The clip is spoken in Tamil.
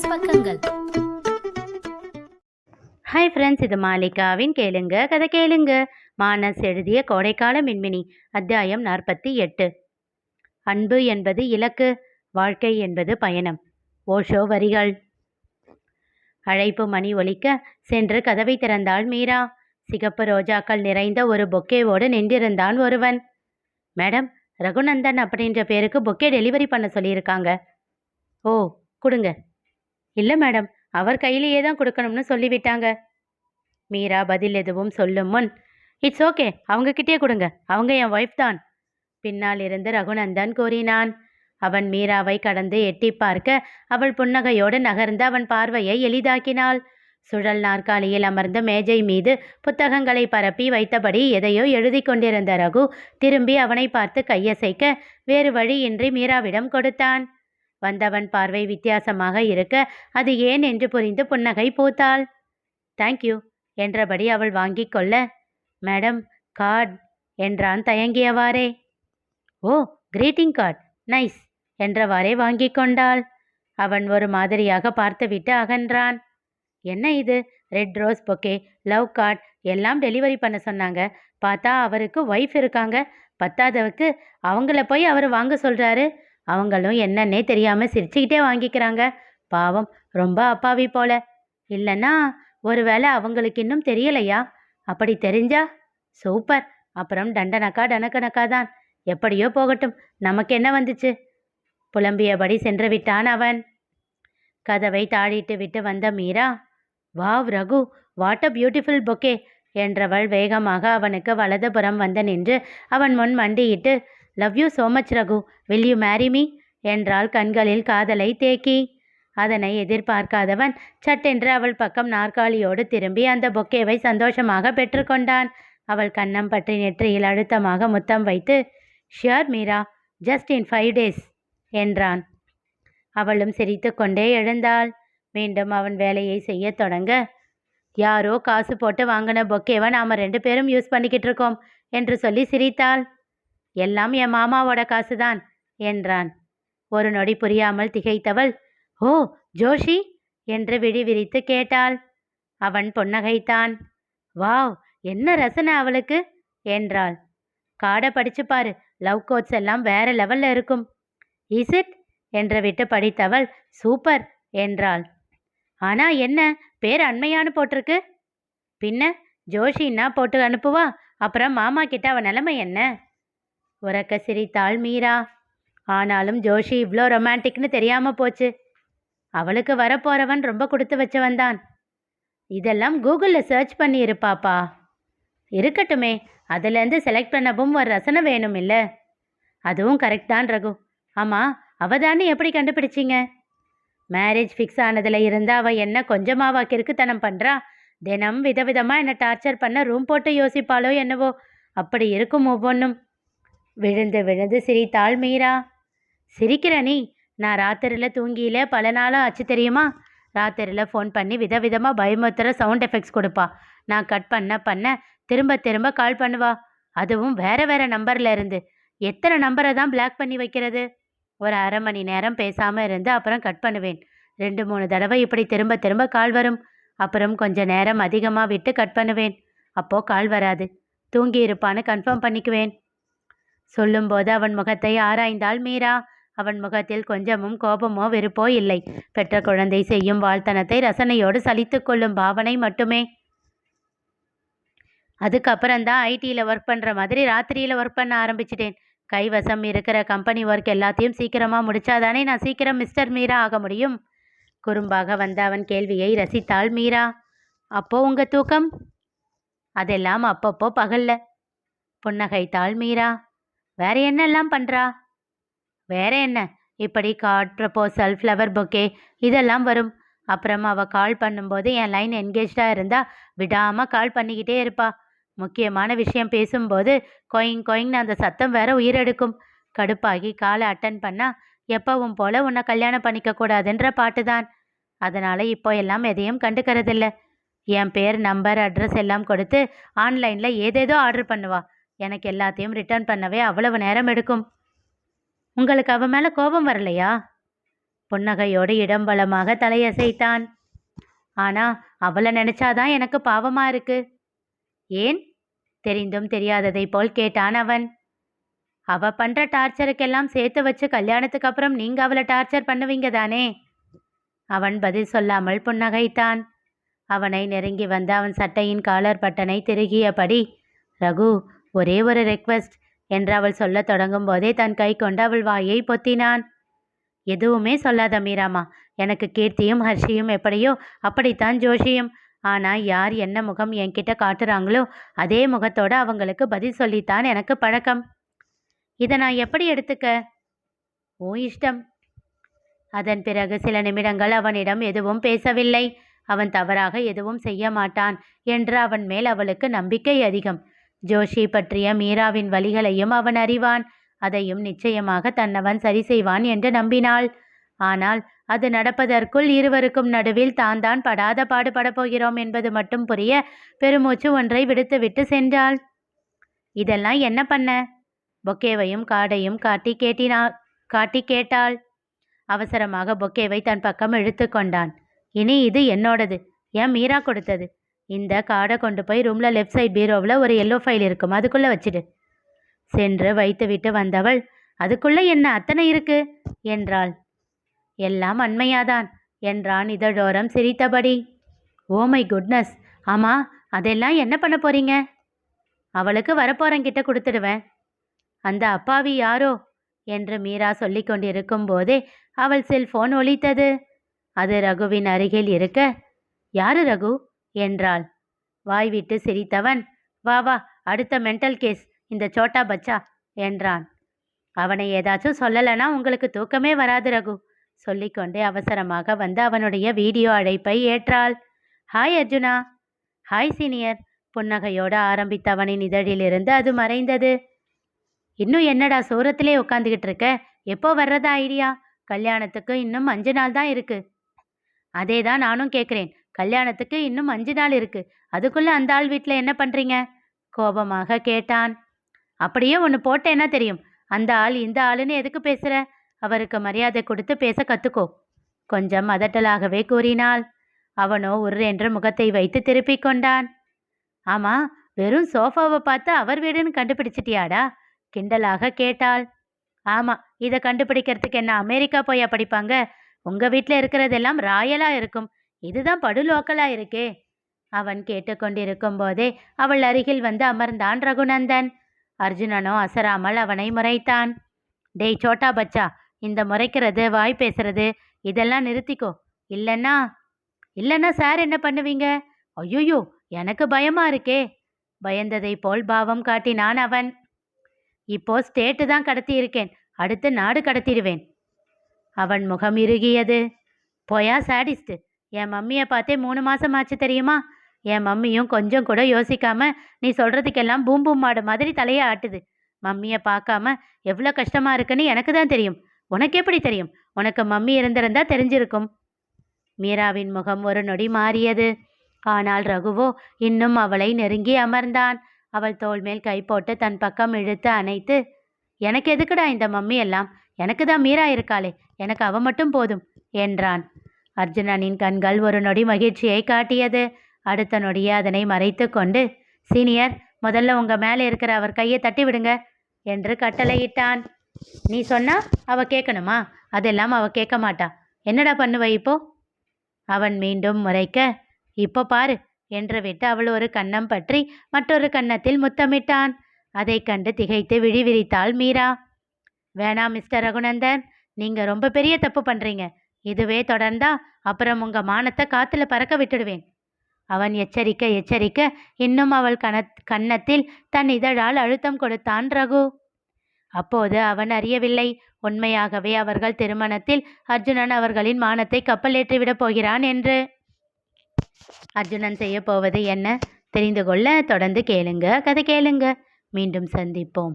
பிசினஸ் பக்கங்கள். ஹாய் ஃப்ரெண்ட்ஸ் இது மாலிகாவின் கேளுங்க கதை கேளுங்க. மானஸ் எழுதிய கோடைக்கால மின்மினி அத்தியாயம் நாற்பத்தி எட்டு. அன்பு என்பது இலக்கு வாழ்க்கை என்பது பயணம். ஓஷோ வரிகள். அழைப்பு மணி ஒலிக்க சென்று கதவை திறந்தாள் மீரா. சிகப்பு ரோஜாக்கள் நிறைந்த ஒரு பொக்கேவோடு நின்றிருந்தான் ஒருவன். மேடம் ரகுநந்தன் அப்படின்ற பேருக்கு பொக்கே டெலிவரி பண்ண சொல்லியிருக்காங்க. ஓ கொடுங்க. இல்லை மேடம் அவர் கையிலேயே தான் கொடுக்கணும்னு சொல்லிவிட்டாங்க. மீரா பதில் எதுவும் சொல்லும் முன் இட்ஸ் ஓகே அவங்கக்கிட்டே கொடுங்க அவங்க என் ஒய்ஃப் தான். பின்னால் இருந்து ரகுநந்தன் கூறினான். அவன் மீராவை கடந்து எட்டி பார்க்க அவள் புன்னகையோடு நகர்ந்து அவன் பார்வையை எளிதாக்கினாள். சுழல் நாற்காலியில் அமர்ந்த மேஜை மீது புத்தகங்களை பரப்பி வைத்தபடி எதையோ எழுதி கொண்டிருந்த ரகு திரும்பி அவனை பார்த்து கையசைக்க வேறு வழியின்றி மீராவிடம் கொடுத்தான். வந்தவன் பார்வை வித்தியாசமாக இருக்க அது ஏன் என்று புரிந்து புன்னகை பூத்தாள். தேங்க்யூ என்றபடி அவள் வாங்கிக் கொள்ள மேடம் கார்ட் என்றான் தயங்கியவாறே. ஓ கிரீட்டிங் கார்ட் நைஸ் என்றவாறே வாங்கிக் கொண்டாள். அவன் ஒரு மாதிரியாக பார்த்துவிட்டு அகன்றான். என்ன இது? Red rose bouquet love card எல்லாம் டெலிவரி பண்ண சொன்னாங்க. பார்த்தா அவருக்கு ஒய்ஃப் இருக்காங்க. பத்தாதவுக்கு அவங்கள போய் அவர் வாங்க சொல்கிறாரு அவங்களும் என்னன்னே தெரியாமல் சிரிச்சுக்கிட்டே வாங்கிக்கிறாங்க. பாவம் ரொம்ப அப்பாவி போல. இல்லைன்னா ஒருவேளை அவங்களுக்கு இன்னும் தெரியலையா? அப்படி தெரிஞ்சா சூப்பர். அப்புறம் டண்டனக்கா டனக்கனக்கா தான். எப்படியோ போகட்டும் நமக்கு என்ன வந்துச்சு? புலம்பியபடி சென்று விட்டான் அவன். கதவை தாழிட்டு விட்டு வந்த Meera wow Raghu what a beautiful bouquet! என்றவள் வேகமாக அவனுக்கு வலதுபுறம் வந்து நின்று அவன் முன் மண்டியிட்டு love you so much Raghu will you marry me என்றாள் கண்களில் காதலை தேக்கி. அதனை எதிர்பார்க்காதவன் சட்டென்று அவள் பக்கம் நாற்காலியோடு திரும்பி அந்த பொக்கேவை சந்தோஷமாக பெற்றுக்கொண்டான். அவள் கன்னம் பற்றி நெற்றியில் அழுத்தமாக முத்தம் வைத்து sure Meera just in five days என்றான். அவளும் சிரித்துக்கொண்டே எழுந்தாள். மீண்டும் அவன் வேலையை செய்யத் தொடங்க யாரோ காசு போட்டு வாங்கின பொக்கேவை நாம் ரெண்டு பேரும் யூஸ் பண்ணிக்கிட்டு இருக்கோம் என்று சொல்லி சிரித்தாள். எல்லாம் என் மாமாவோட காசுதான் என்றான். ஒரு நொடி புரியாமல் திகைத்தவள் ஓ ஜோஷி? என்று விழி விரித்து கேட்டாள். அவன் பொன்னகைத்தான். வாவ் என்ன ரசனை அவளுக்கு? என்றாள். காடை படிச்சு பாரு லவ் கோட்ஸ் எல்லாம் வேற லெவல்ல இருக்கும். இஸ் இட் என்று விட்டு படித்தவள் சூப்பர் என்றாள். ஆனா என்ன பேர் அண்மையானு போட்டிருக்கு? பின்ன ஜோஷின்னா போட்டு அனுப்புவா அப்புறம் மாமா கிட்ட அவன் நிலைமை என்ன? உறக்க சிரித்தாள் மீரா. ஆனாலும் ஜோஷி இவ்வளோ ரொமான்டிக்னு தெரியாம போச்சு. அவளுக்கு வரப்போறவன் ரொம்ப கொடுத்து வச்சவன் தான். இதெல்லாம் கூகுளில் சர்ச் பண்ணி இருப்பாப்பா இருக்கட்டுமே அதுலேருந்து செலக்ட் பண்ணவும் ஒரு ரசனை வேணும் இல்லை? அதுவும் கரெக்ட் தான் ரகு. ஆமாம் அவ தானே எப்படி கண்டுபிடிச்சிங்க? மேரேஜ் ஃபிக்ஸ் ஆனதில் இருந்து அவள் என்ன கொஞ்சமாவா கிறுக்குத்தனம் பண்ணுறா தினம் விதவிதமாக என்னை டார்ச்சர் பண்ண ரூம் போட்டு யோசிப்பாளோ என்னவோ? அப்படி இருக்கும் ஒவ்வொன்றும் விழுந்து விழுந்து சிரித்தாள் மீரா. சிரிக்கிறனே நான் ராத்திரியில் தூங்கியில பல நாளாக ஆச்சு தெரியுமா? ராத்திரியில் ஃபோன் பண்ணி விதவிதமாக பயமுறுத்துகிற சவுண்ட் எஃபெக்ட்ஸ் கொடுப்பா. நான் கட் பண்ண பண்ண திரும்ப திரும்ப கால் பண்ணுவா. அதுவும் வேற வேற நம்பர்ல இருந்து. எத்தனை நம்பரை தான் பிளாக் பண்ணி வைக்கிறது? ஒரு அரை மணி நேரம் பேசாமல் இருந்து அப்புறம் கட் பண்ணுவேன். ரெண்டு மூணு தடவை இப்படி திரும்ப திரும்ப கால் வரும். அப்புறம் கொஞ்ச நேரம் அதிகமாக விட்டு கட் பண்ணுவேன். அப்போது கால் வராது. தூங்கி இருப்பான்னு கன்ஃபார்ம் பண்ணிக்குவேன். சொல்லும்போது அவன் முகத்தை ஆராய்ந்தாள் மீரா அவன் முகத்தில் கொஞ்சமும் கோபமோ வெறுப்போ இல்லை. பெற்ற குழந்தை செய்யும் வாழ்த்தனத்தை ரசனையோடு சலித்து கொள்ளும் பாவனை மட்டுமே. அதுக்கப்புறம்தான் ஐடியில் ஒர்க் பண்ணுற மாதிரி ராத்திரியில் ஒர்க் பண்ண ஆரம்பிச்சிட்டேன். கைவசம் இருக்கிற கம்பெனி ஒர்க் எல்லாத்தையும் சீக்கிரமாக முடிச்சாதானே நான் சீக்கிரம் மிஸ்டர் மீரா ஆக முடியும்? குறும்பாக வந்த அவன் கேள்வியை ரசித்தாள் மீரா. அப்போ உங்கள் தூக்கம்? அதெல்லாம் அப்பப்போ பகல்ல புன்னகைத்தாள் மீரா. வேற என்னெல்லாம் பண்ணுறா வேற என்ன? இப்படி கார்ட் ப்ரப்போசல் ஃப்ளவர் பொக்கே இதெல்லாம் வரும். அப்புறம் அவள் கால் பண்ணும்போது என் லைன் என்கேஜாக இருந்தால் விடாமல் கால் பண்ணிக்கிட்டே இருப்பா. முக்கியமான விஷயம் பேசும்போது கொயிங் கொயிங்னு அந்த சத்தம் வேற உயிரெடுக்கும் கடுப்பாகி காலை அட்டன் பண்ணால் எப்பவும் போல உன்னை கல்யாணம் பண்ணிக்க கூடாதுன்ற பாட்டு தான். அதனால் இப்போ எல்லாம் எதையும் கண்டுக்கிறதில்ல. என் பேர் நம்பர் அட்ரஸ் எல்லாம் கொடுத்து ஆன்லைனில் ஏதேதோ ஆர்டர் பண்ணுவாள் எனக்கு எல்லாத்தையும் ரிட்டர்ன் பண்ணவே அவ்வளவு நேரம் எடுக்கும். உங்களுக்கு அவன் மேலே கோபம் வரலையா? புன்னகையோடு இடம்பலமாக தலையசைத்தான். ஆனா அவளை நினைச்சாதான் எனக்கு பாவமா இருக்கு. ஏன்? தெரிந்தும் தெரியாததை போல் கேட்டான் அவன். அவ பண்ற டார்ச்சருக்கெல்லாம் சேர்த்து வச்சு கல்யாணத்துக்கு அப்புறம் நீங்க அவளை டார்ச்சர் பண்ணுவீங்க தானே? அவன் பதில் சொல்லாமல் புன்னகைத்தான். அவனை நெருங்கி வந்த அவன் சட்டையின் காலர் பட்டனை திருகியபடி ரகு ஒரே ஒரு ரெக்வெஸ்ட் என்று அவள் சொல்லத் தொடங்கும் போதே தன் கை கொண்டு அவள் வாயை பொத்தினான். எதுவுமே சொல்லாத மீராமா எனக்கு கீர்த்தியும் ஹர்ஷியும் எப்படியோ அப்படித்தான் ஜோஷியும். ஆனால் யார் என்ன முகம் என்கிட்ட காட்டுறாங்களோ அதே முகத்தோட அவங்களுக்கு பதில் சொல்லித்தான் எனக்கு பழக்கம். இதை நான் எப்படி எடுத்துக்க? ஓ இஷ்டம். அதன் பிறகு சில நிமிடங்கள் அவனிடம் எதுவும் பேசவில்லை. அவன் தவறாக எதுவும் செய்ய மாட்டான் என்று அவன் மேல் அவளுக்கு நம்பிக்கை அதிகம். ஜோஷி பற்றிய மீராவின் வழிகளையும் அவன் அறிவான். அதையும் நிச்சயமாக தன்னவன் சரி செய்வான் என்று நம்பினாள். ஆனால் அது நடப்பதற்குள் இருவருக்கும் நடுவில் தான் தான் படாத பாடுபடப் போகிறோம் என்பது மட்டும் புரிய பெருமூச்சு ஒன்றை விடுத்துவிட்டு சென்றாள். இதெல்லாம் என்ன பண்ண? பொக்கேவையும் காடையும் காட்டி கேட்டினா காட்டி கேட்டாள். அவசரமாக பொக்கேவை தன் பக்கம் இழுத்து கொண்டான். இனி இது என்னோடது? ஏன் மீரா கொடுத்தது? இந்த கார்டை கொண்டு போய் ரூமில் லெஃப்ட் சைட் பீரோவில் ஒரு எல்லோ ஃபைல் இருக்கும். அதுக்குள்ளே வச்சிடு. சென்று வைத்துவிட்டு வந்தவள் அதுக்குள்ளே என்ன? அத்தனை இருக்கு? என்றாள். எல்லாம் அண்மையாதான் என்றான் இதழோரம் சிரித்தபடி. Oh my goodness! ஆமா அதெல்லாம் என்ன பண்ண போறீங்க? அவளுக்கு வரப்போறங்கிட்ட கொடுத்துடுவேன். அந்த அப்பாவி யாரோ? என்று மீரா சொல்லி கொண்டிருக்கும் போதே அவள் செல்போன் ஒலித்தது. அது ரகுவின் அருகில் இருக்க. யாரு ரகு? என்றாள். வாய்விட்டு சிரித்தவன்? வா வா அடுத்த மென்டல் கேஸ் இந்த சோட்டா பச்சா என்றான். அவனை ஏதாச்சும் சொல்லலைன்னா உங்களுக்கு தூக்கமே வராது ரகு சொல்லிக்கொண்டே அவசரமாக வந்து அவனுடைய வீடியோ அழைப்பை ஏற்றாள். ஹாய் அர்ஜுனா. Hi senior. புன்னகையோடு ஆரம்பித்த அவனின் இதழிலிருந்து அது மறைந்தது. இன்னும் என்னடா சூரத்திலே உட்காந்துக்கிட்டு இருக்க? எப்போ வர்றதா ஐடியா? கல்யாணத்துக்கு இன்னும் அஞ்சு நாள் தான் இருக்கு. அதே தான் நானும் கேட்குறேன். கல்யாணத்துக்கு இன்னும் அஞ்சு நாள் இருக்கு. அதுக்குள்ள அந்த ஆள் வீட்டில் என்ன பண்றீங்க? கோபமாக கேட்டான். அப்படியே ஒன்று போட்டேன்னா தெரியும். அந்த ஆள் இந்த ஆளுன்னு எதுக்கு பேசுற? அவருக்கு மரியாதை கொடுத்து பேச கத்துக்கோ. கொஞ்சம் அதட்டலாகவே கூறினாள். அவனோ ஒரு என்ற முகத்தை வைத்து திருப்பி கொண்டான். ஆமா வெறும் சோஃபாவை பார்த்து அவர் வீடுன்னு கண்டுபிடிச்சிட்டியாடா? கிண்டலாக கேட்டாள். ஆமா இதை கண்டுபிடிக்கிறதுக்கு என்ன அமெரிக்கா போயா படிப்பாங்க? உங்க வீட்டில் இருக்கிறதெல்லாம் ராயலா இருக்கும். இதுதான் படு லோக்கலா இருக்கே. அவன் கேட்டுக்கொண்டிருக்கும் போதே அவள் அருகில் வந்து அமர்ந்தான் ரகுநந்தன். அர்ஜுனனோ அசராமல் அவனை முறைத்தான். டேய் சோட்டா பச்சா இந்த முறைக்கிறது வாய் பேசுறது இதெல்லாம் நிறுத்திக்கோ. இல்லைன்னா இல்லைன்னா சார் என்ன பண்ணுவீங்க? ஐயோயோ எனக்கு பயமா இருக்கே. பயந்ததை போல் பாவம் காட்டினான் அவன். இப்போ ஸ்டேட்டு தான் கடத்தி இருக்கேன். அடுத்து நாடு கடத்திடுவேன். அவன் முகம் இறுகியது. போயா சாடிஸ்ட் என் மம்மியை பார்த்தே மூணு மாதம் ஆச்சு தெரியுமா? என் மம்மியும் கொஞ்சம் கூட யோசிக்காம நீ சொல்கிறதுக்கெல்லாம் பூம் பூம் மாடு மாதிரி தலையை ஆட்டுது. மம்மியை பார்க்காம எவ்வளோ கஷ்டமாக இருக்குன்னு எனக்கு தான் தெரியும். உனக்கு எப்படி தெரியும்? உனக்கு மம்மி இருந்திருந்தா தெரிஞ்சிருக்கும். மீராவின் முகம் ஒரு நொடி மாறியது. ஆனால் ரகுவோ இன்னும் அவளை நெருங்கி அமர்ந்தான். அவள் தோல் மேல் கை போட்டு தன் பக்கம் இழுத்து அணைத்து எனக்கு எதுக்குடா இந்த மம்மி எல்லாம் எனக்கு தான் மீரா இருக்காளே. எனக்கு அவ மட்டும் போதும் என்றான். அர்ஜுனனின் கண்கள் ஒரு நொடி மகிழ்ச்சியை காட்டியது. அடுத்த நொடியே அதனை மறைத்து கொண்டு சீனியர் முதல்ல உங்க மேலே இருக்கிற அவர் கையை தட்டி விடுங்க என்று கட்டளையிட்டான். நீ சொன்னா அவ கேட்கணுமா? அதெல்லாம் அவ கேட்க மாட்டா. என்னடா பண்ணுவ இப்போ? அவன் மீண்டும் முறைக்க இப்போ பாரு என்று விட்டு அவள் ஒரு கன்னம் பற்றி மற்றொரு கன்னத்தில் முத்தமிட்டான். அதை கண்டு திகைத்து விழி விரித்தாள் மீரா. வேணாம் மிஸ்டர் ரகுநந்தன். நீங்க ரொம்ப பெரிய தப்பு பண்றீங்க. இதுவே தொடர்ந்தா அப்புறம் உங்க மானத்தை காத்துல பறக்க விட்டுடுவேன். அவன் எச்சரிக்க எச்சரிக்க இன்னும் அவள் கன கன்னத்தில் தன் இதழால் அழுத்தம் கொடுத்தான் ரகு. அப்போது அவன் அறியவில்லை. உண்மையாகவே அவர்கள் திருமணத்தில் அர்ஜுனன் அவர்களின் மானத்தை கப்பலேற்றிவிடப் போகிறான் என்று. அர்ஜுனன் செய்ய போவது என்ன? தெரிந்து கொள்ள தொடர்ந்து கேளுங்க. கதை கேளுங்க. மீண்டும் சந்திப்போம்.